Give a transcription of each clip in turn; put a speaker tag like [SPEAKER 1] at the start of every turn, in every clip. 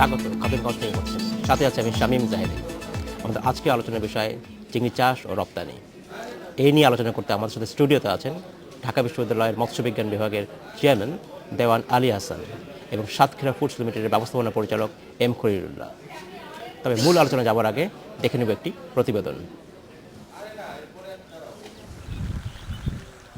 [SPEAKER 1] ফকিরগঞ্জ থেকে করছেন সাথে আছে আমি শামীম জাহেদি। আমাদের আজকে আলোচনার বিষয় চিংড়ি চাষ ও রপ্তানি। এই নিয়ে আলোচনা করতে আমাদের সাথে স্টুডিওতে আছেন ঢাকা বিশ্ববিদ্যালয়ের মৎস্যবিজ্ঞান বিভাগের চেয়ারম্যান দেওয়ান আলী হাসান এবং সাতক্ষীরা ফুডস লিমিটেডের ব্যবস্থাপনা পরিচালক এম খরিরুল্লাহ তবে মূল আলোচনা যাওয়ার আগে দেখে নেব একটি প্রতিবেদন।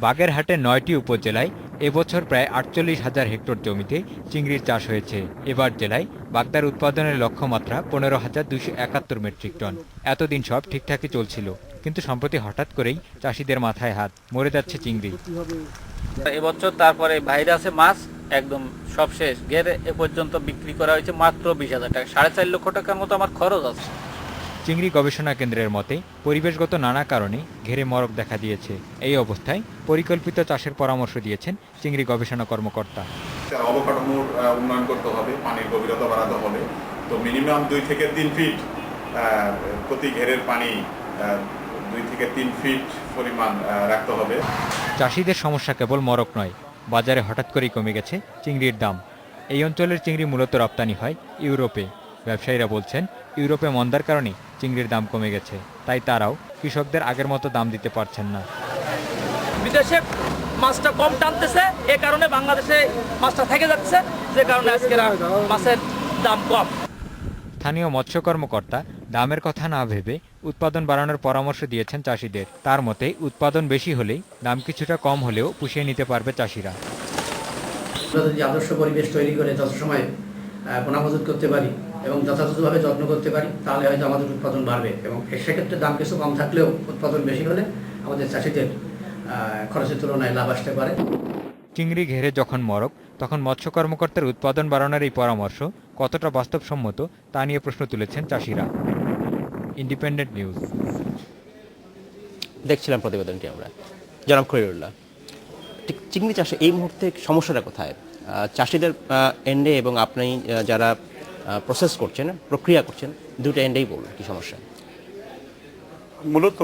[SPEAKER 2] বাগেরহাটের নয়টি উপজেলায় এবছর প্রায় আটচল্লিশ হাজার হেক্টর জমিতে চিংড়ির চাষ হয়েছে। এবার জেলায় বাগদার উৎপাদনের লক্ষ্যমাত্রা পনেরো হাজার দুশো একাত্তর মেট্রিক টন। এতদিন সব ঠিকঠাকই চলছিল, কিন্তু সম্প্রতি হঠাৎ করেই চাষিদের মাথায় হাত, মরে যাচ্ছে চিংড়ি।
[SPEAKER 3] এবছর তারপরে ভাইরাসে মাছ, একদম সব শেষ। গেড়ে এ পর্যন্ত বিক্রি করা হয়েছে মাত্র বিশ হাজার টাকা। সাড়ে চার লক্ষ টাকার মতো আমার খরচ আছে।
[SPEAKER 2] চিংড়ি গবেষণা কেন্দ্রের মতে পরিবেশগত নানা কারণে ঘেরে মরক দেখা দিয়েছে। এই অবস্থায় পরিকল্পিত চাষের পরামর্শ দিয়েছেন চিংড়ি গবেষণা কর্মকর্তা।
[SPEAKER 4] অবকাঠামোর উন্নয়ন করতে হবে পানির গভীরতা বাড়াতে হবে। তো মিনিমাম দুই থেকে তিন ফিট প্রতি ঘেরের পানি দুই থেকে তিন ফিট পরিমাণ রাখতে হবে।
[SPEAKER 2] চাষিদের সমস্যা কেবল মরক নয় বাজারে হঠাৎ করেই কমে গেছে চিংড়ির দাম। এই অঞ্চলের চিংড়ি মূলত রপ্তানি হয় ইউরোপে। ব্যবসায়ীরা বলছেন ইউরোপে মন্দার কারণে চিংড়ির দাম কমে গেছে তাই তারাও কৃষকদের আগের মতো দাম দিতে পারছেন না।
[SPEAKER 5] বিদেশে মাছটা কম টানতেছে এ কারণে বাংলাদেশে মাছটা থেকে যাচ্ছে যে কারণে আজকের মাছের দাম কম।
[SPEAKER 2] স্থানীয় মৎস্য কর্মকর্তা দামের কথা না ভেবে উৎপাদন বাড়ানোর পরামর্শ দিয়েছেন চাষিদের। তার মতে উৎপাদন বেশি হলেই দাম কিছুটা কম হলেও পুষিয়ে নিতে পারবে চাষিরা।
[SPEAKER 6] আমরা যদি আদর্শ পরিবেশ তৈরি করে যত সময় পোনামজুত করতে পারি এবং যথাযথভাবে যত্ন করতে পারি তাহলে হয়তো আমাদের উৎপাদন বাড়বে। এবং সেক্ষেত্রে দাম কিছু কম থাকলেও উৎপাদন বেশি হলে আমাদের চাষিদের খরচের তুলনায় লাভ আসতে পারে।
[SPEAKER 2] চিংড়ি ঘেরে যখন মরক তখন মৎস্য কর্মকর্তার উৎপাদন বাড়ানোর এই পরামর্শ কতটা বাস্তবসম্মত তা নিয়ে প্রশ্ন তুলেছেন চাষিরা। ইন্ডিপেন্ডেন্ট নিউজ
[SPEAKER 1] দেখছিলাম প্রতিবেদনটি আমরা। জনাব খরিরুল্লাহ ঠিক চিংড়ি চাষে এই মুহূর্তে সমস্যাটা কোথায়? চাষিদের এন্ডে এবং আপনি যারা প্রসেস করছেন প্রক্রিয়া করছেন দুটো এন্ডেই বলুন কি সমস্যা?
[SPEAKER 7] মূলত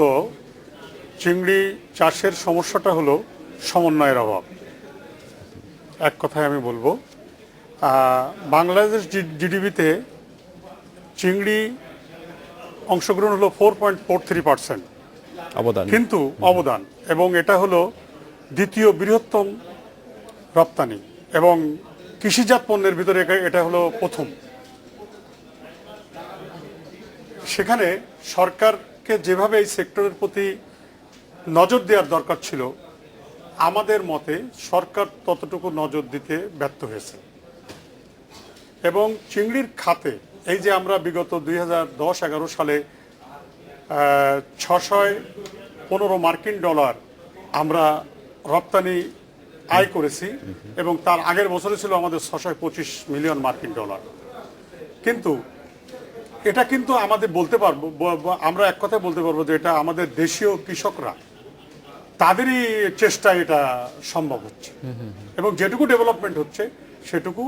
[SPEAKER 7] চিংড়ি চাষের সমস্যাটা হলো সমন্বয়ের অভাব। এক কথায় আমি বলব বাংলাদেশ জিডিপিতে চিংড়ি অংশগ্রহণ হলো four point four three percent
[SPEAKER 1] অবদান।
[SPEAKER 7] কিন্তু অবদান এবং এটা হলো দ্বিতীয় বৃহত্তম রপ্তানি এবং কৃষিজাত পণ্যের ভিতরে এটা হলো প্রথম। সেখানে সরকারকে যেভাবে এই সেক্টরের প্রতি নজর দেওয়ার দরকার ছিল, আমাদের মতে সরকার ততটুকু নজর দিতে ব্যর্থ হয়েছে। এবং চিংড়ির খাতে এই যে আমরা বিগত দুই হাজার দশ এগারো সালে ছশয় পনেরো মার্কিন ডলার আমরা রপ্তানি আয় করেছি এবং তার আগের বছরে ছিল আমাদের ছশয় পঁচিশ মিলিয়ন মার্কিন ডলার। কিন্তু এটা কিন্তু আমাদের বলতে পারব আমরা এক কথায় বলতে পারব যে এটা আমাদের দেশীয় কৃষকরা তাদেরই চেষ্টা এটা সম্ভব হচ্ছে। এবং যেটুকু ডেভেলপমেন্ট হচ্ছে সেটুকু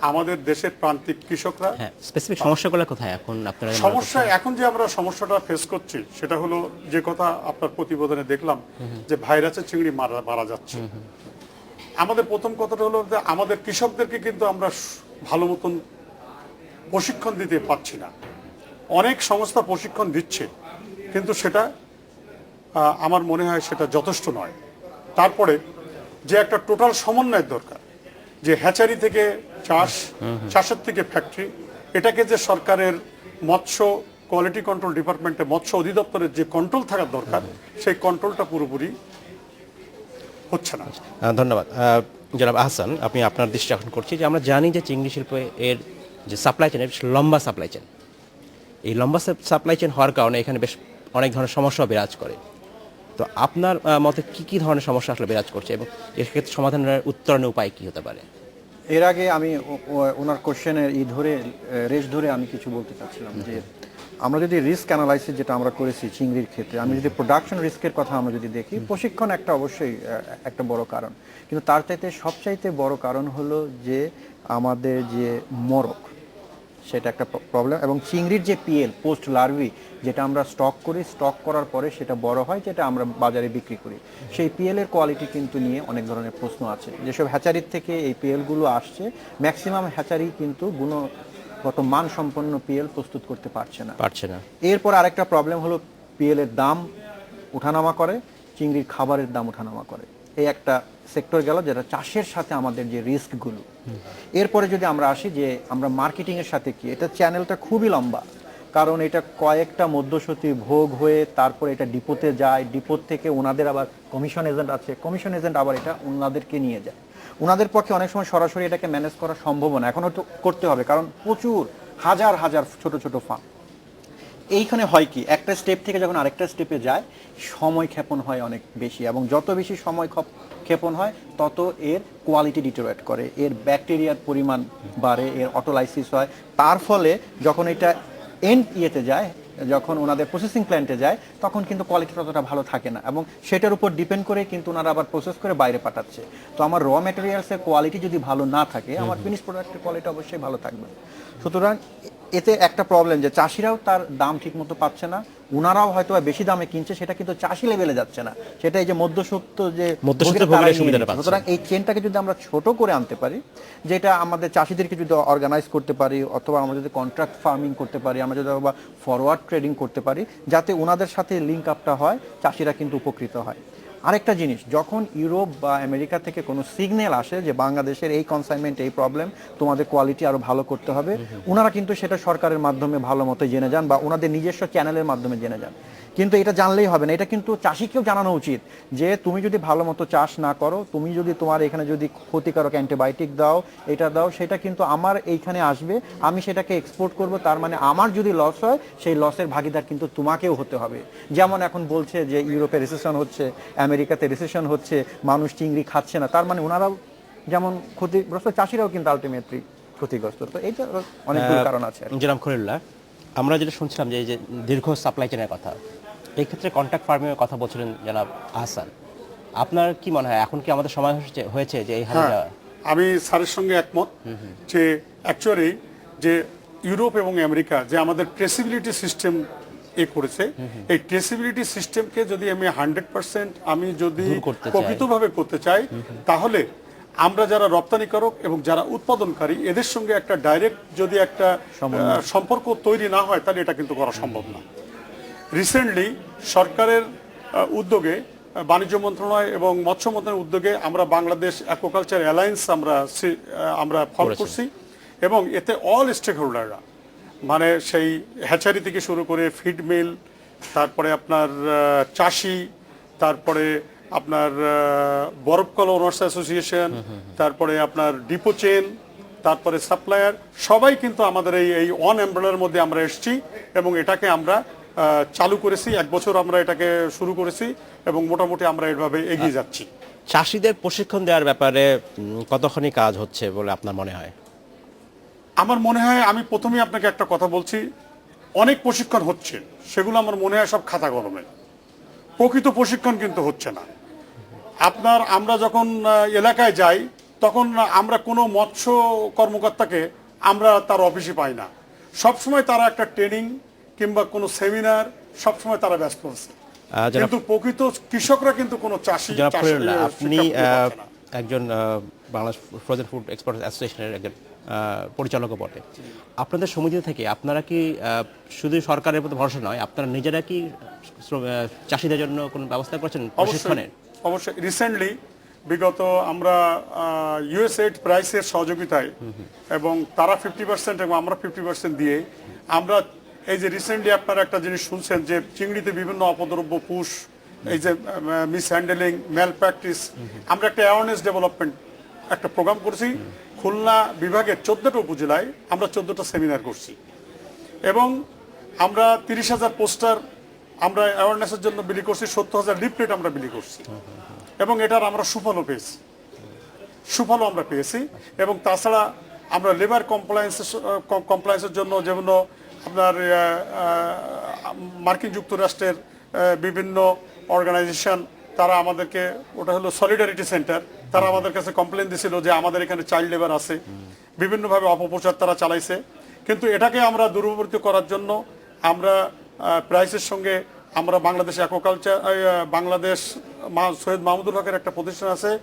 [SPEAKER 7] আমাদের দেশের প্রান্তিক কৃষকরা
[SPEAKER 1] হ্যাঁ স্পেসিফিক সমস্যাগুলো কোথায় এখন আপনারা
[SPEAKER 7] সমস্যা এখন যে আমরা সমস্যাটা ফেস করছি সেটা হলো যে কথা আপনার প্রতিবেদনে দেখলাম যে ভাইরাসের চিংড়ি মারা মারা যাচ্ছে। আমাদের প্রথম কথাটা হলো যে আমাদের কৃষকদেরকে কিন্তু আমরা ভালো মতন প্রশিক্ষণ দিতে পারছি না। অনেক সংস্থা প্রশিক্ষণ দিচ্ছে কিন্তু সেটা আমার মনে হয় সেটা যথেষ্ট নয়। তারপরে যে একটা টোটাল সমন্বয়ের দরকার যে হ্যাচারি থেকে চাষ চাষের থেকে ফ্যাক্টরি এটাকে যে সরকারের মৎস্য কোয়ালিটি কন্ট্রোল ডিপার্টমেন্টে মৎস্য অধিদপ্তরের যে কন্ট্রোল থাকার দরকার সেই কন্ট্রোলটা পুরোপুরি হচ্ছে না।
[SPEAKER 1] ধন্যবাদ। জনাব আহসান আপনি আপনার দৃষ্টি আকর্ষণ করছি যে আমরা জানি যে চিংড়ি শিল্প এর যে সাপ্লাই চেন বেশ লম্বা সাপ্লাই চেন এই লম্বা সাপ্লাই চেন হওয়ার কারণে এখানে বেশ অনেক ধরনের সমস্যা বিরাজ করে। তো আপনার মতে কি কি ধরনের সমস্যা আসলে বিরাজ করছে এবং এর ক্ষেত্রে সমাধানের উত্তরণের উপায় কি হতে পারে?
[SPEAKER 8] এর আগে আমি ওনার কোশ্চেনের ই ধরে রেস ধরে আমি কিছু বলতে চাচ্ছিলাম যে আমরা যদি রিস্ক অ্যানালাইসিস যেটা আমরা করেছি চিংড়ির ক্ষেত্রে আমি যদি প্রোডাকশন রিস্কের কথা আমরা যদি দেখি প্রশিক্ষণ একটা অবশ্যই একটা বড় কারণ। কিন্তু তার চাইতে সবচাইতে বড় কারণ হলো যে আমাদের যে মরক সেটা একটা প্রবলেম এবং চিংড়ির যে পিএল পোস্ট লার্ভি যেটা আমরা স্টক করি স্টক করার পরে সেটা বড় হয় যেটা আমরা বাজারে বিক্রি করি। সেই পিএল এর কোয়ালিটি কিন্তু নিয়ে অনেক ধরনের প্রশ্ন আছে। যেসব হ্যাচারির থেকে এই পিএলগুলো আসছে ম্যাক্সিমাম হ্যাচারি কিন্তু গুণ গুণগত মান সম্পন্ন পিএল প্রস্তুত করতে পারছে না।
[SPEAKER 1] পারছে না।
[SPEAKER 8] এরপর আরেকটা প্রবলেম হলো পিএল এর দাম ওঠানামা করে চিংড়ির খাবারের দাম ওঠানামা করে। এই একটা সেক্টর গেল যেটা চাষের সাথে আমাদের যে রিস্কগুলো এরপরে যদি আমরা আসি যে আমরা মার্কেটিং এর সাথে কি এটা চ্যানেলটা খুবই লম্বা। কারণ এটা কয়েকটা মধ্যসতী ভোগ হয়ে তারপরে এটা ডিপোতে যায় ডিপোত থেকে ওনাদের আবার কমিশন এজেন্ট আছে। কমিশন এজেন্ট আবার এটা ওনাদেরকে নিয়ে যায়। ওনাদের পক্ষে অনেক সময় সরাসরি এটাকে ম্যানেজ করা সম্ভব না। এখনও তো করতে হবে, কারণ প্রচুর, হাজার হাজার ছোট ছোট ফার্ম এইখানে হয় কি, একটা স্টেপ থেকে যখন আরেকটা স্টেপে যায়, সময় ক্ষেপণ হয় অনেক বেশি এবং যত বেশি সময় ক্ষপ- ক্ষেপণ হয়, তত এর কোয়ালিটি ডিটোরেট করে, এর ব্যাকটেরিয়ার পরিমাণ বাড়ে, এর অটোলাইসিস হয়। তার ফলে যখন এটা এন্ড ইয়েতে যায় যখন ওনাদের প্রসেসিং প্ল্যান্টে যায় তখন কিন্তু কোয়ালিটি ততটা ভালো থাকে না এবং সেটার উপর ডিপেন্ড করে কিন্তু ওনারা আবার প্রসেস করে বাইরে পাঠাচ্ছে। তো আমার র মেটেরিয়ালসের কোয়ালিটি যদি ভালো না থাকে আমার ফিনিশ প্রোডাক্টের কোয়ালিটি অবশ্যই ভালো থাকবে। সুতরাং এতে একটা প্রবলেম যে চাষিরাও তার দাম ঠিকমতো পাচ্ছে না ওনারাও হয়তো বেশি দামে কিনছে সেটা কিন্তু চাষি লেভেলে যাচ্ছে না সেটা এই যে মধ্যসূক্ত যে। সুতরাং এই চেনটাকে যদি আমরা ছোট করে আনতে পারি যেটা আমাদের চাষিদেরকে যদি অর্গানাইজ করতে পারি অথবা আমরা যদি কন্ট্রাক্ট ফার্মিং করতে পারি আমরা যদি ফরওয়ার্ড ট্রেডিং করতে পারি যাতে ওনাদের সাথে লিঙ্ক আপটা হয় চাষিরা কিন্তু উপকৃত হয় আরেকটা জিনিস যখন ইউরোপ বা আমেরিকা থেকে কোনো সিগন্যাল আসে যে বাংলাদেশের এই কনসাইনমেন্ট এই প্রবলেম তোমাদের কোয়ালিটি আরও ভালো করতে হবে ওনারা কিন্তু সেটা সরকারের মাধ্যমে ভালো মতো জেনে যান বা ওনাদের নিজস্ব চ্যানেলের মাধ্যমে জেনে যান। কিন্তু এটা জানলেই হবে না। এটা কিন্তু চাষিকেও জানানো উচিত যে তুমি যদি ভালো মতো চাষ না করো তুমি যদি তোমার এখানে যদি ক্ষতিকারক অ্যান্টিবায়োটিক দাও এটা দাও সেটা কিন্তু আমার এইখানে আসবে আমি সেটাকে এক্সপোর্ট করব তার মানে আমার যদি লস হয় সেই লসের ভাগিদার কিন্তু তোমাকেও হতে হবে। যেমন এখন বলছে যে ইউরোপে রিসেশন হচ্ছে আমেরিকাতে রিসেশন হচ্ছে মানুষ চিংড়ি খাচ্ছে না। তার মানে ওনারাও যেমন ক্ষতিগ্রস্ত চাষিরাও কিন্তু আলটিমেটলি ক্ষতিগ্রস্ত। তো এইটা অনেকগুলো কারণ আছে।
[SPEAKER 1] জনাব খলিল্লাহ আমরা যেটা শুনছিলাম যে এই যে দীর্ঘ সাপ্লাই চেনের কথা এই ক্ষেত্রে কন্ট্যাক্ট ফার্মিংয়ের কথা বলছিলেন জনাব আহসান। আপনার কি মনে হয় এখন কি আমাদের সময় হয়েছে- যে এই হালে
[SPEAKER 7] হ্যাঁ
[SPEAKER 1] যাওয়া
[SPEAKER 7] আমি স্যারের সঙ্গে একমত যে অ্যাকচুয়ালি যে ইউরোপ এবং আমেরিকা যে আমাদের ট্রেসিবিলিটি সিস্টেম এ করেছে এই ট্রেসিবিলিটি সিস্টেমকে যদি আমি হান্ড্রেড পার্সেন্ট আমি যদি। প্রকৃতভাবে করতে চাই তাহলে আমরা যারা রপ্তানিকারক এবং যারা উৎপাদনকারী এদের সঙ্গে একটা ডাইরেক্ট যদি একটা সম্পর্ক তৈরি না হয় তাহলে এটা কিন্তু করা সম্ভব না। রিসেন্টলি সরকারের উদ্যোগে বাণিজ্য মন্ত্রণালয় এবং মৎস্য মন্ত্রণালয়ের উদ্যোগে আমরা বাংলাদেশ অ্যাকোকালচার অ্যালায়েন্স আমরা আমরা ফর্ম
[SPEAKER 1] করছি।
[SPEAKER 7] এবং এতে অল স্টেক হোল্ডাররা মানে সেই হ্যাচারি থেকে শুরু করে ফিড মিল তারপরে আপনার চাষি তারপরে আপনার বরফকল ওনার্স অ্যাসোসিয়েশন তারপরে আপনার ডিপো চেন তারপরে সাপ্লায়ার সবাই কিন্তু আমাদের এই এই অন এমব্রয়ডারের মধ্যে আমরা এসেছি এবং এটাকে আমরা চালু করেছি এক বছর আমরা এটাকে শুরু করেছি এবং মোটামুটি আমরা এভাবে এগিয়ে যাচ্ছি।
[SPEAKER 1] চাষিদের প্রশিক্ষণ দেওয়ার ব্যাপারে কতখানি কাজ হচ্ছে বলে আপনার মনে হয়?
[SPEAKER 7] আমার মনে হয় আমি প্রথমেই আপনাকে একটা কথা বলছি অনেক প্রশিক্ষণ হচ্ছে সেগুলো আমার মনে হয় সব খাতা কলমে। প্রকৃত প্রশিক্ষণ কিন্তু হচ্ছে না। আপনার আমরা যখন এলাকায় যাই তখন আমরা কোনো মৎস্য কর্মকর্তাকে আমরা তার অফিসে পাই না। সবসময় তারা একটা ট্রেনিং কিংবা কোনো সেমিনার সবসময় তারা ব্যস্ত আছে। কিন্তু প্রকৃত কৃষকরা কিন্তু কোনো চাষি
[SPEAKER 1] আপনি। একজন বাংলাদেশ ফ্রোজেন ফুড এক্সপোর্ট অ্যাসোসিয়েশনের একজন পরিচালকও বটে। আপনাদের সমিতি থেকে আপনারা কি শুধু সরকারের প্রতি ভরসা নয় আপনারা নিজেরা কি চাষিদের জন্য কোনো ব্যবস্থা করছেন প্রশিক্ষণের?
[SPEAKER 7] অবশ্যই রিসেন্টলি বিগত আমরা ইউএসএড প্রাইসের সহযোগিতায় এবং তারা ফিফটি পার্সেন্ট এবং আমরা ফিফটি পার্সেন্ট দিয়ে আমরা এই যে রিসেন্টলি আপনারা একটা জিনিস শুনছেন যে চিংড়িতে বিভিন্ন অপদ্রব্য পুষ এই যে মিস হ্যান্ডেলিং ম্যাল প্র্যাকটিস আমরা একটা অ্যাওয়ারনেস ডেভেলপমেন্ট একটা প্রোগ্রাম করছি। খুলনা বিভাগের চোদ্দটা উপজেলায় আমরা চোদ্দটা সেমিনার করছি। এবং আমরা তিরিশ হাজার পোস্টার আমরা অ্যাওয়ারনেসের জন্য বিলি করছি, সত্তর হাজার লিফলেট আমরা বিলি করছি। এবং এটার আমরা সুফলও পেয়েছি। সুফলও আমরা পেয়েছি এবং তাছাড়া আমরা লেবার কমপ্লায়েন্সের কমপ্লায়েন্সের জন্য যেমন আপনার মার্কিন যুক্তরাষ্ট্রের বিভিন্ন অর্গানাইজেশন তারা আমাদেরকে, ওটা হলো সলিডারিটি সেন্টার তারা আমাদের কাছে কমপ্লেন দিছিল যে আমাদের এখানে চাইল্ড লেবার আছে। বিভিন্নভাবে অপপ্রচার তারা চালাইছে। কিন্তু এটাকে আমরা দূরবর্তী করার জন্য আমরা প্রাইসের সঙ্গে আমরা বাংলাদেশ অ্যাকোকালচার বাংলাদেশ মা- সৈয়দ মাহমুদুল হকের একটা প্রতিষ্ঠান আছে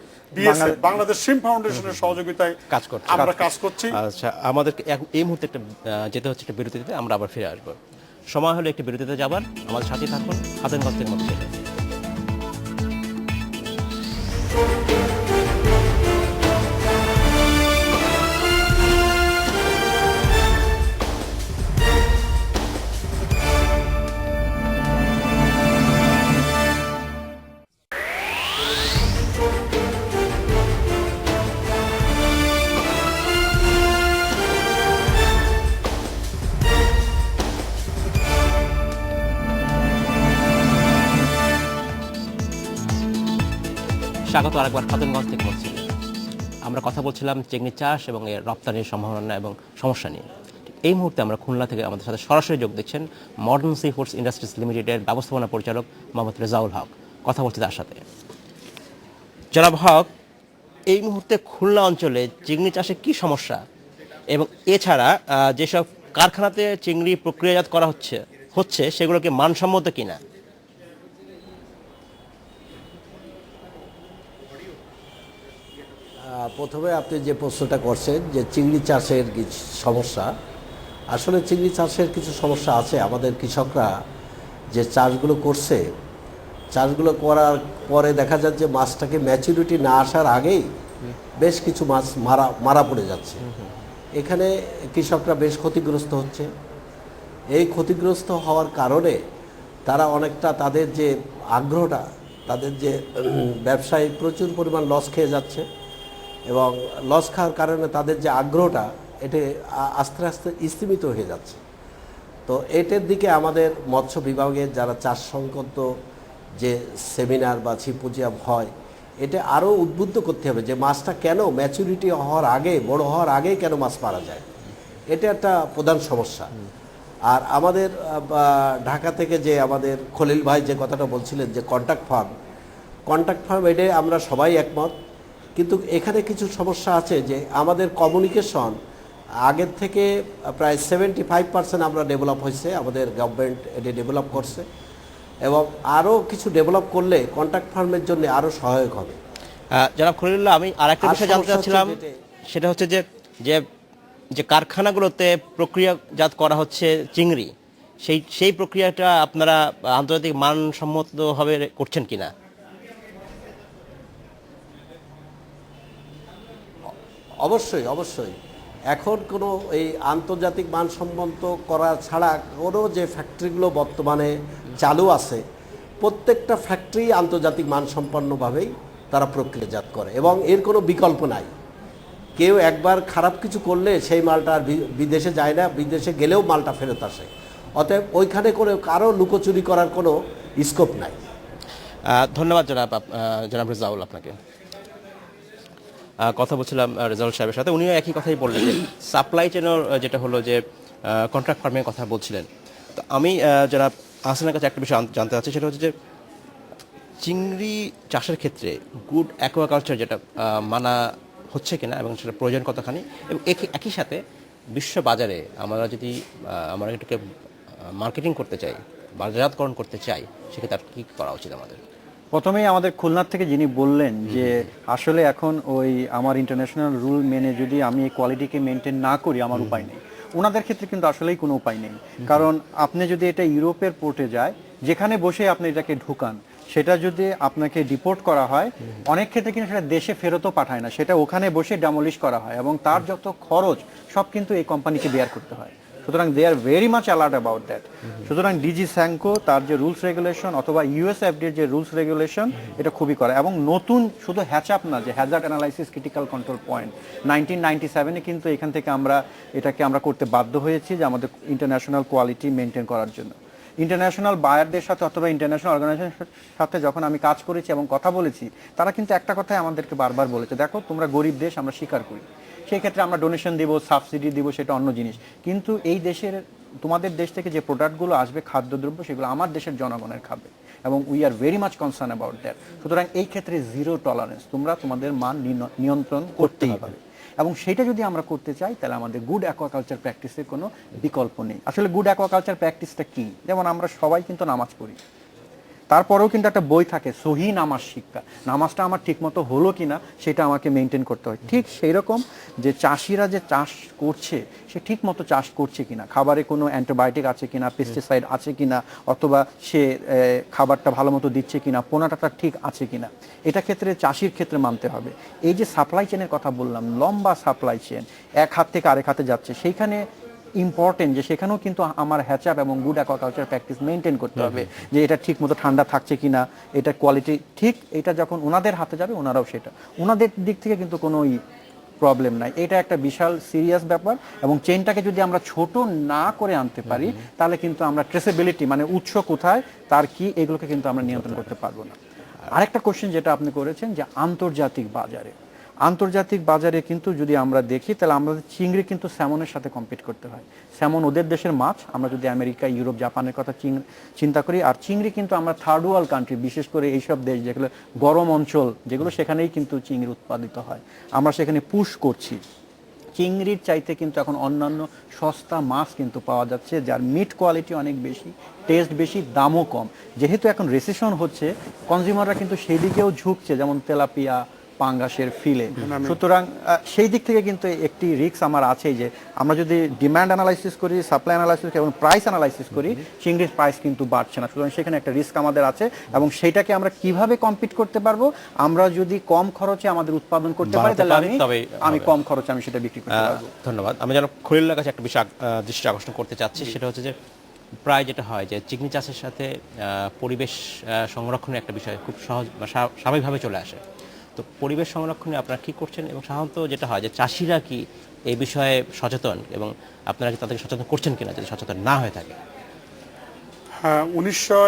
[SPEAKER 7] বাংলাদেশ সিম ফাউন্ডেশনের সহযোগিতায়
[SPEAKER 1] কাজ করছে।
[SPEAKER 7] আমরা কাজ করছি।
[SPEAKER 1] আচ্ছা আমাদেরকে এক- এই মুহূর্তে একটা যেতে হচ্ছে একটা বিরতিতে আমরা আবার ফিরে আসব। সময় হলে একটি বিরতিতে যাবার আমাদের সাথে থাকুন হাতের মধ্যে। স্বাগত আরেকবার খাতুনগঞ্জ থেকে বলছি। আমরা কথা বলছিলাম চিংড়ি চাষ এবং এর রপ্তানির সম্ভাবনা এবং সমস্যা নিয়ে। এই মুহূর্তে আমরা খুলনা থেকে আমাদের সাথে সরাসরি যোগ দিচ্ছেন মডার্ন সি ফুডস ইন্ডাস্ট্রিজ লিমিটেডের ব্যবস্থাপনা পরিচালক মোহাম্মদ রেজাউল হক। কথা বলছি তার সাথে। জনাব হক, এই মুহূর্তে খুলনা অঞ্চলে চিংড়ি চাষে কি সমস্যা? এবং এছাড়া যেসব কারখানাতে চিংড়ি প্রক্রিয়াজাত করা হচ্ছে হচ্ছে সেগুলোকে মানসম্মত কিনা?
[SPEAKER 9] প্রথমে আপনি যে প্রশ্নটা করছেন যে চিংড়ি চাষের কিছু সমস্যা আসলে চিংড়ি চাষের কিছু সমস্যা আছে। আমাদের কৃষকরা যে চাষগুলো করছে চাষগুলো করার পরে দেখা যাচ্ছে মাছটাকে ম্যাচুরিটি না আসার আগেই বেশ কিছু মাছ মারা মারা পড়ে যাচ্ছে। এখানে কৃষকরা বেশ ক্ষতিগ্রস্ত হচ্ছে। এই ক্ষতিগ্রস্ত হওয়ার কারণে তারা অনেকটা তাদের যে আগ্রহটা তাদের যে ব্যবসায় প্রচুর পরিমাণ লস খেয়ে যাচ্ছে। এবং লস খাওয়ার কারণে তাদের যে আগ্রহটা, এটি আস্তে আস্তে স্তীমিত হয়ে যাচ্ছে। তো এটার দিকে আমাদের মৎস্য বিভাগের যারা চাষ সংক্রান্ত যে সেমিনার বা সিম্পোজিয়াম হয়, এটা আরও উদ্বুদ্ধ করতে হবে যে মাছটা কেন ম্যাচুরিটি হওয়ার আগে, বড় হওয়ার আগেই কেন মাছ মারা যায়। এটা একটা প্রধান সমস্যা। আর আমাদের ঢাকা থেকে যে আমাদের খলিল ভাই যে কথাটা বলছিলেন যে কন্ট্যাক্ট ফার্ম কন্ট্যাক্ট ফার্ম এটা আমরা সবাই একমত কিন্তু এখানে কিছু সমস্যা আছে যে আমাদের কমিউনিকেশন আগের থেকে প্রায় সেভেন্টি ফাইভ পার্সেন্ট আমরা ডেভেলপ হয়েছে আমাদের গভর্নমেন্ট এটি ডেভেলপ করছে এবং আরও কিছু ডেভেলপ করলে কন্ট্যাক্ট ফার্মের জন্য আরও সহায়ক হবে।
[SPEAKER 1] জনাব খলিলুল্লাহ আমি আর একটা বিষয় জানতে চাচ্ছিলাম সেটা হচ্ছে যে যে যে কারখানাগুলোতে প্রক্রিয়াজাত করা হচ্ছে চিংড়ি সেই সেই প্রক্রিয়াটা আপনারা আন্তর্জাতিক মানসম্মতভাবে করছেন কিনা?
[SPEAKER 9] অবশ্যই অবশ্যই। এখন কোনো এই আন্তর্জাতিক মানসম্মত করা ছাড়া কোনো যে ফ্যাক্টরিগুলো বর্তমানে চালু আছে, প্রত্যেকটা ফ্যাক্টরি আন্তর্জাতিক মানসম্পন্নভাবেই তারা প্রক্রিয়াজাত করে এবং এর কোনো বিকল্প নাই। কেউ একবার খারাপ কিছু করলে সেই মালটা আর বিদেশে যায় না, বিদেশে গেলেও মালটা ফেরত আসে। অতএব ওইখানে করে কারও লুকোচুরি করার কোনো স্কোপ নাই।
[SPEAKER 1] ধন্যবাদ জনাব জনাব রেজাউল আপনাকে। কথা বলছিলাম রেজাউল সাহেবের সাথে। উনিও একই কথাই বললেন যে সাপ্লাই চেনের যেটা হলো যে কন্ট্রাক্ট ফার্মের কথা বলছিলেন। তো আমি যারা জনাব আহসানের কাছে একটা বিষয় জানতে চাচ্ছি, সেটা হচ্ছে যে, চিংড়ি চাষের ক্ষেত্রে গুড অ্যাকোয়াকালচার যেটা মানা হচ্ছে কিনা এবং সেটা প্রয়োজন কতখানি, এবং একই- সাথে বিশ্ব বাজারে আমরা যদি আমরা এটাকে মার্কেটিং করতে চাই, বাজারজাতকরণ করতে চাই, সেক্ষেত্রে আর কী করা উচিত আমাদের?
[SPEAKER 8] প্রথমেই আমাদের খুলনার থেকে যিনি বললেন যে আসলে এখন ওই আমার ইন্টারন্যাশনাল রুল মেনে যদি আমি এই কোয়ালিটিকে মেনটেন না করি আমার উপায় নেই। ওনাদের ক্ষেত্রে কিন্তু আসলেই কোনো উপায় নেই। কারণ আপনি যদি এটা ইউরোপের পোর্টে যায় যেখানে বসে আপনি এটাকে ঢুকান সেটা যদি আপনাকে ডিপোর্ট করা হয় অনেক ক্ষেত্রে কিন্তু সেটা দেশে ফেরতও পাঠায় না। সেটা ওখানে বসে ডেমলিশ করা হয় এবং তার যত খরচ সব কিন্তু এই কোম্পানিকে বেয়ার করতে হয়। সুতরাং they are very much alert about that সুতরাং ডিজি স্যাঙ্কো তার যে রুলস রেগুলেশন অথবা ইউএসএফডির যে রুলস রেগুলেশন এটা খুবই করে। এবং নতুন শুধু হ্যাচআপ না যে hazard analysis critical control point nineteen ninety সেভেনে কিন্তু এখান থেকে আমরা এটাকে আমরা করতে বাধ্য হয়েছি যে আমাদের ইন্টারন্যাশনাল কোয়ালিটি মেনটেন করার জন্য। ইন্টারন্যাশনাল বায়ারদের সাথে অথবা ইন্টারন্যাশনাল অর্গানাইজেশনের সাথে যখন আমি কাজ করেছি এবং কথা বলেছি তারা কিন্তু একটা কথাই আমাদেরকে বারবার বলেছে দেখো তোমরা গরিব দেশ আমরা স্বীকার করি। সেই ক্ষেত্রে আমরা ডোনেশন দিব সাবসিডি দিব সেটা অন্য জিনিস। কিন্তু এই দেশের তোমাদের দেশ থেকে যে প্রোডাক্টগুলো আসবে খাদ্যদ্রব্য সেগুলো আমার দেশের জনগণের খাবে। এবং we are very much concern about that সুতরাং এই ক্ষেত্রে জিরো টলারেন্স তোমরা তোমাদের মান নিয়ন্ত্রণ করতেই হবে। এবং সেটা যদি আমরা করতে চাই তাহলে আমাদের গুড অ্যাকোয়াকালচার প্র্যাকটিসের কোনো বিকল্প নেই। আসলে গুড অ্যাকোয়াকালচার প্র্যাকটিসটা কী? যেমন আমরা সবাই কিন্তু নামাজ পড়ি। তারপরেও কিন্তু একটা বই থাকে, সহি নামাজ শিক্ষা। নামাজটা আমার ঠিকমতো হলো কি না সেটা আমাকে মেনটেন করতে হয়। ঠিক সেই রকম যে চাষিরা যে চাষ করছে, সে ঠিক মতো চাষ করছে কিনা, খাবারে কোনো অ্যান্টিবায়োটিক আছে কিনা পেস্টিসাইড আছে কিনা, অথবা সে খাবারটা ভালো মতো দিচ্ছে কিনা পোনাটাটা ঠিক আছে কিনা, এটা ক্ষেত্রে চাষির ক্ষেত্রে মানতে হবে। এই যে সাপ্লাই চেনের কথা বললাম, লম্বা সাপ্লাই চেন এক হাত থেকে আরেক হাতে যাচ্ছে, সেইখানে ইম্পর্টেন্ট যে সেখানেও কিন্তু আমার হ্যাচআপ এবং গুড অ্যাকোয়াকালচার প্র্যাকটিস মেনটেন করতে হবে। যে এটা ঠিক মতো ঠান্ডা থাকছে কিনা এটা কোয়ালিটি ঠিক এটা যখন ওনাদের হাতে যাবে ওনারাও সেটা। ওনাদের দিক থেকে কিন্তু কোনো প্রবলেম নাই। এটা একটা বিশাল সিরিয়াস ব্যাপার এবং চেনটাকে যদি আমরা ছোট না করে আনতে পারি তাহলে কিন্তু আমরা ট্রেসেবিলিটি মানে উৎস কোথায় তার কি এগুলোকে কিন্তু আমরা নিয়ন্ত্রণ করতে পারব না। আরেকটা কোশ্চেন যেটা আপনি করেছেন যে আন্তর্জাতিক বাজারে। আন্তর্জাতিক বাজারে কিন্তু যদি আমরা দেখি, তাহলে আমাদের চিংড়ি কিন্তু স্যামনের সাথে কম্পিট করতে হয়। স্যামন ওদের দেশের মাছ, আমরা যদি আমেরিকা, ইউরোপ, জাপানের কথা চিন্তা করি, আর চিংড়ি কিন্তু আমরা থার্ড ওয়ার্ল্ড কান্ট্রি বিশেষ করে এইসব দেশ যেগুলো গরম অঞ্চল, যেগুলো সেখানেই কিন্তু চিংড়ি উৎপাদিত হয়। আমরা সেখানে পুশ করছি। চিংড়ির চাইতে কিন্তু এখন অন্যান্য সস্তা মাছ কিন্তু পাওয়া যাচ্ছে, যার মিট কোয়ালিটি অনেক বেশি টেস্ট বেশি, দামও কম। যেহেতু এখন রেসিশন হচ্ছে কনজিউমাররা কিন্তু সেই দিকেও ঝুঁকছে, যেমন তেলাপিয়া পাঙ্গাসের ফিলে সুতরাং সেই দিক থেকে কিন্তু একটি রিস্ক আমার আছে যে আমরা যদি ডিমান্ড অ্যানালাইসিস করি সাপ্লাই অ্যানালাইসিস এবং প্রাইস অ্যানালাইসিস করি চিংড়ির প্রাইস কিন্তু বাড়ছে না। সুতরাং সেখানে একটা রিস্ক আমাদের আছে এবং সেইটাকে আমরা কীভাবে কম্পিট করতে পারব আমরা যদি কম খরচে আমাদের উৎপাদন করতে পারি তাহলে আমি আমি কম খরচে আমি সেটা বিক্রি করতে পারব।
[SPEAKER 1] ধন্যবাদ। আমি যেন খলিলের কাছে একটা বিষয় দৃষ্টি আকর্ষণ করতে চাচ্ছি সেটা হচ্ছে যে প্রায় যেটা হয় যে চিংড়ি চাষের সাথে আহ, পরিবেশ সংরক্ষণের একটা বিষয় খুব সহজ বা স্বাভাবিকভাবে চলে আসে। তো পরিবেশ সংরক্ষণে আপনারা কি করছেন? এবং সাধারণত যেটা হয় যে চাষিরা কি এই বিষয়ে সচেতন এবং আপনারা কি তাদেরকে সচেতন করছেন কিনা যদি সচেতন না হয়ে থাকে?
[SPEAKER 7] হ্যাঁ উনিশশো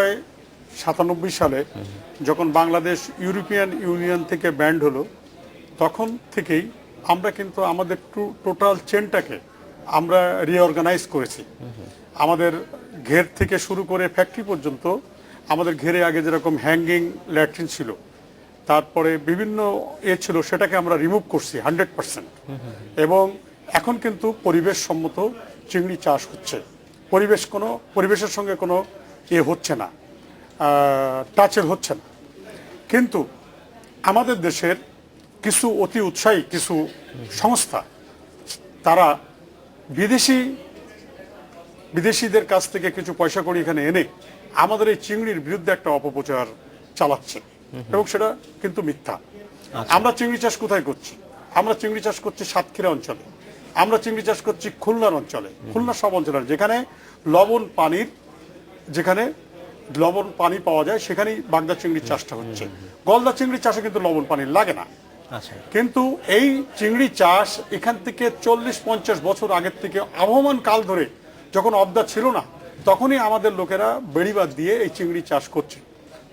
[SPEAKER 7] সাতানব্বই সালে যখন বাংলাদেশ ইউরোপিয়ান ইউনিয়ন থেকে ব্যান্ড হলো, তখন থেকেই আমরা কিন্তু আমাদের টোটাল চেনটাকে আমরা রিঅর্গানাইজ করেছি। আমাদের ঘের থেকে শুরু করে ফ্যাক্টরি পর্যন্ত আমাদের ঘেরে আগে যেরকম হ্যাঙ্গিং ল্যাট্রিন ছিল তারপরে বিভিন্ন এ ছিল, সেটাকে আমরা রিমুভ করছি হান্ড্রেড পার্সেন্ট এবং এখন কিন্তু পরিবেশ সম্মত চিংড়ি চাষ হচ্ছে। পরিবেশ কোনো, পরিবেশের সঙ্গে কোনো এ হচ্ছে না টাচের হচ্ছে না। কিন্তু আমাদের দেশের কিছু অতি উৎসাহী কিছু সংস্থা, তারা বিদেশি, বিদেশিদের কাছ থেকে কিছু পয়সা করি এখানে এনে আমাদের এই চিংড়ির বিরুদ্ধে একটা অপপ্রচার চালাচ্ছে। এবং সেটা কিন্তু মিথ্যা। আমরা চিংড়ি চাষ কোথায় করছি? আমরা চিংড়ি চাষ করছি সাতক্ষীরা অঞ্চলে। আমরা চিংড়ি চাষ করছি খুলনার অঞ্চলে। খুলনা সব অঞ্চলে যেখানে লবণ পানির যেখানে লবণ পানি পাওয়া যায় সেখানেই বাগদা চিংড়ির চাষটা হচ্ছে। গলদা চিংড়ির চাষে কিন্তু লবণ পানি লাগে না।
[SPEAKER 1] আচ্ছা।
[SPEAKER 7] কিন্তু এই চিংড়ি চাষ এখান থেকে চল্লিশ পঞ্চাশ বছর আগের থেকে আবহমান কাল ধরে যখন অবদা ছিল না তখনই আমাদের লোকেরা বেড়িবাদ দিয়ে এই চিংড়ি চাষ করছে।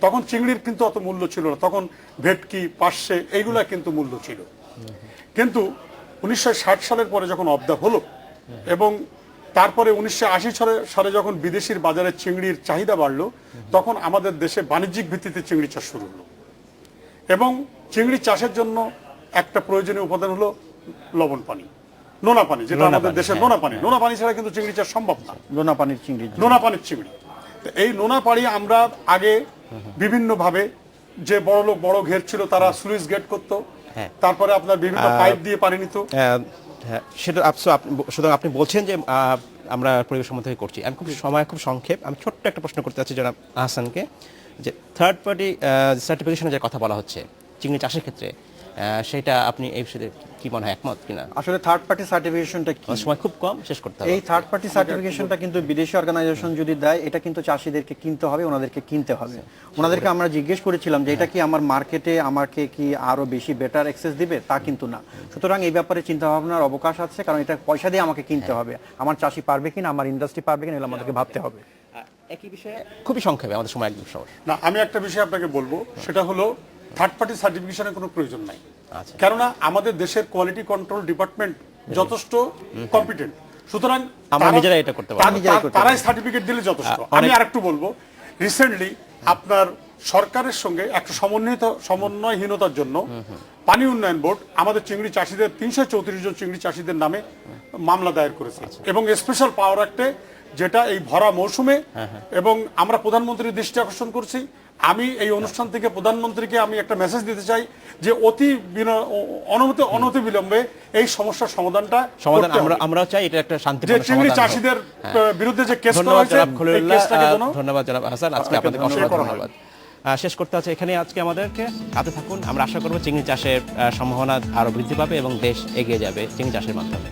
[SPEAKER 7] তখন চিংড়ির কিন্তু অত মূল্য ছিল না। তখন ভেটকি পার্শ্বে এইগুলা কিন্তু মূল্য ছিল। কিন্তু উনিশশো ষাট সালের পরে যখন অবদা হলো এবং তারপরে উনিশশো সালে সালে যখন বিদেশির বাজারে চিংড়ির চাহিদা বাড়লো তখন আমাদের দেশে বাণিজ্যিক ভিত্তিতে চিংড়ি চাষ শুরু হলো। এবং চিংড়ি চাষের জন্য একটা প্রয়োজনীয় উপাদান হলো লবণ পানি নোনা পানি যেটা আমাদের দেশের
[SPEAKER 1] হ্যাঁ,
[SPEAKER 7] নোনা পানি। নোনা পানি ছাড়া কিন্তু চিংড়ি চাষ সম্ভব না।
[SPEAKER 8] নোনা পানির চিংড়ি।
[SPEAKER 7] নোনা পানির চিংড়ি। তো এই নোনা পানি আমরা আগে বিভিন্ন ভাবে যে বড় লোক বড় ঘের ছিল তারা সুইচ গেট করতো।
[SPEAKER 1] হ্যাঁ।
[SPEAKER 7] তারপরে আপনার বিভিন্ন পাইপ দিয়ে পানি নিত।
[SPEAKER 1] হ্যাঁ সেটা সুতরাং আপনি বলছেন যে আহ, আমরা পরিবেশ সম্বন্ধে করছি। আমি খুব সময় খুব সংক্ষেপ আমি ছোট্ট একটা প্রশ্ন করতে চাচ্ছি জনাব আহসানকে যে থার্ড পার্টি সার্টিফিকেশনের যে কথা বলা হচ্ছে চিংড়ি চাষের ক্ষেত্রে সেটা আপনি এই বিষয়ে কি মনে হয় একমত কিনা?
[SPEAKER 8] আসলে থার্ড পার্টি সার্টিফিকেশনটা কি?
[SPEAKER 1] সময় খুব কম শেষ করতে হবে।
[SPEAKER 8] এই থার্ড পার্টি সার্টিফিকেশনটা কিন্তু বিদেশি অর্গানাইজেশন যদি দেয় এটা কিন্তু চাষিদেরকে কিনতে হবে ওনাদেরকে কিনতে হবে। ওনাদেরকে আমরা জিজ্ঞেস করেছিলাম যে এটা কি আমার মার্কেটে আমাকে কি আরও বেশি বেটার অ্যাক্সেস দিবে? তা কিন্তু না। সুতরাং এই ব্যাপারে চিন্তা ভাবনার অবকাশ আছে কারণ এটা পয়সা দিয়ে আমাকে কিনতে হবে। আমার চাষি পারবে কিনা আমার ইন্ডাস্ট্রি পারবে কিনা এগুলো আমাদেরকে ভাবতে হবে।
[SPEAKER 1] একই বিষয়ে খুবই সংক্ষেপে আমাদের সময় একদম সহজ।
[SPEAKER 7] না আমি একটা বিষয় আপনাকে বলব সেটা হলো থার্ড পার্টি সার্টিফিকেশনের কোনো প্রয়োজন নাই।
[SPEAKER 1] আচ্ছা।
[SPEAKER 7] কেননা আমাদের দেশের কোয়ালিটি কন্ট্রোল ডিপার্টমেন্ট যথেষ্ট কম্পিটেন্ট সুতরাং
[SPEAKER 1] আমরা নিজেরাই এটা করতে
[SPEAKER 8] করতে
[SPEAKER 7] তারাই সার্টিফিকেট দিলে যথেষ্ট। আমি আরেকটু বলব রিসেন্টলি আপনার সরকারের সঙ্গে একটা সমন্বিত সমন্বয়হীনতার জন্য পানি উন্নয়ন বোর্ড আমাদের চিংড়ি চাষিদের তিনশো চৌত্রিশ জন চিংড়ি চাষিদের নামে মামলা দায়ের করেছে।
[SPEAKER 1] আচ্ছা।
[SPEAKER 7] এবং স্পেশাল পাওয়ার অ্যাক্টে যেটা এই ভরা মৌসুমে
[SPEAKER 1] হ্যাঁ,
[SPEAKER 7] এবং আমরা প্রধানমন্ত্রীর দৃষ্টি আকর্ষণ করছি আমি এই অনুষ্ঠান থেকে প্রধানমন্ত্রীকে আমি একটা মেসেজ দিতে চাই যে অতি অনবতি অনতি বিলম্বে এই সমস্যার সমাধানটা
[SPEAKER 1] সমাধান আমরা আমরাও চাই এটা একটা
[SPEAKER 7] যে
[SPEAKER 1] শান্তিপূর্ণ
[SPEAKER 7] চিংড়ি। চাষিদের
[SPEAKER 1] হ্যাঁ।
[SPEAKER 7] বিরুদ্ধে যে কেস করা হয়েছে
[SPEAKER 1] ধন্যবাদ জনাব হাসান। আজকে আপনাদের অসংখ্য
[SPEAKER 7] ধন্যবাদ।
[SPEAKER 1] শেষ করতে হচ্ছে এখানে আজকে আমাদেরকে। হাতে থাকুন। আমরা আশা করব চিংড়ি চাষের সম্ভাবনা আরও বৃদ্ধি পাবে এবং দেশ এগিয়ে যাবে চিংড়ি চাষের মাধ্যমে।